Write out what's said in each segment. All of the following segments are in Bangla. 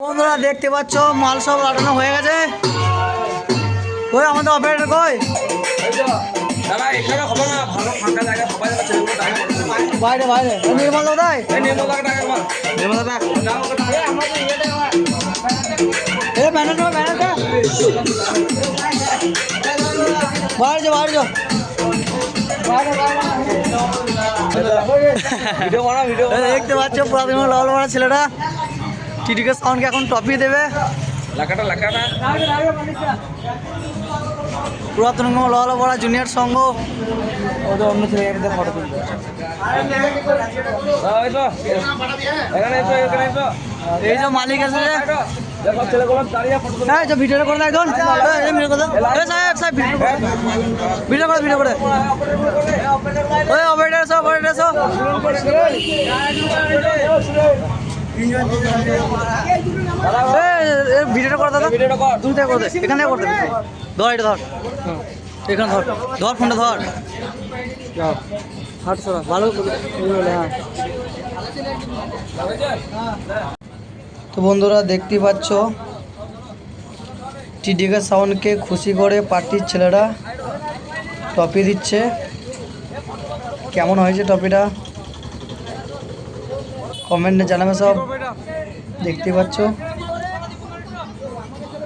বন্ধুরা দেখতে পাচ্ছ মাল সব লাটানো হয়ে গেছে। ওই আমাদের অপারেটর কই? বাইরে বাইরে। নির্মল এই নির্মল দাদা এ ম্যানেজার ম্যানেজার বাইরে যা বাইরে যা দেখতে পাচ্ছ পুরাতন লাল মারা ছেলেটা। টিটিকে সাউন্ডকে এখন টপি দেবে। পুরাতন লাল মারা জুনিয়র সঙ্গ। ওদের অন্য ছেলে এদের ফটো তুলবে। এই যে মালিক আছে যে। ভিডিওটা করে একজন সাহেব ভিডিও করে ভিডিও করে ওই অপারেটর এসো অপারেটর এই ভিডিওটা করে দাদা। ভিডিওটা কর। দূর থেকে করে এখান থেকে করে ধর এটা ধর। এখানে ধর। ধর ফোনটা ধর। হাট সরা ভালো হ্যাঁ। তো বন্ধুরা দেখতেই পাচ্ছ? টিডিকে সাউন্ডকে খুশি করে পার্টির ছেলেরা টপি দিচ্ছে। কেমন হয়েছে টপিটা? কমেন্টে জানাবে সব। দেখতে পাচ্ছ।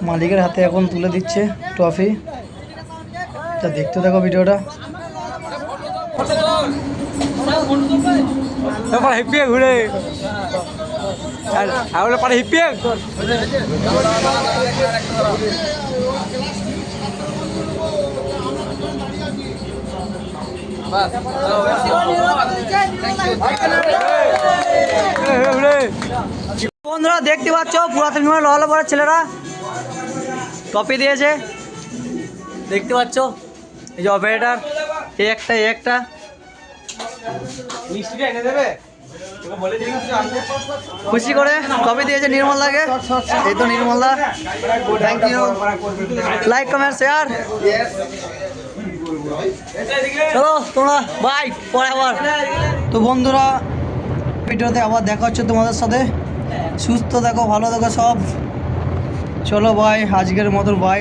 মালিকের হাতে এখন তুলে দিচ্ছে ট্রফি। তা দেখতে দেখো ভিডিওটা। ঘুরে আর হিপিয়ে বন্ধুরা দেখতে পাচ্ছ পুরাতন সময় লহলা পড়ার ছেলেরা। টপি দিয়েছে। দেখতে পাচ্ছ এই যে অপারেটার একটা একটা। খুশি করে টপি দিয়েছে নির্মল দাকে এই তো Nirmal da thank you like comment share চলো তোমরা বাই পরে আবার। তো বন্ধুরা ভিডিওতে আবার দেখা হচ্ছে তোমাদের সাথে। সুস্থ থাকো ভালো থাকো সব। চলো ভাই আজকের মতো বাই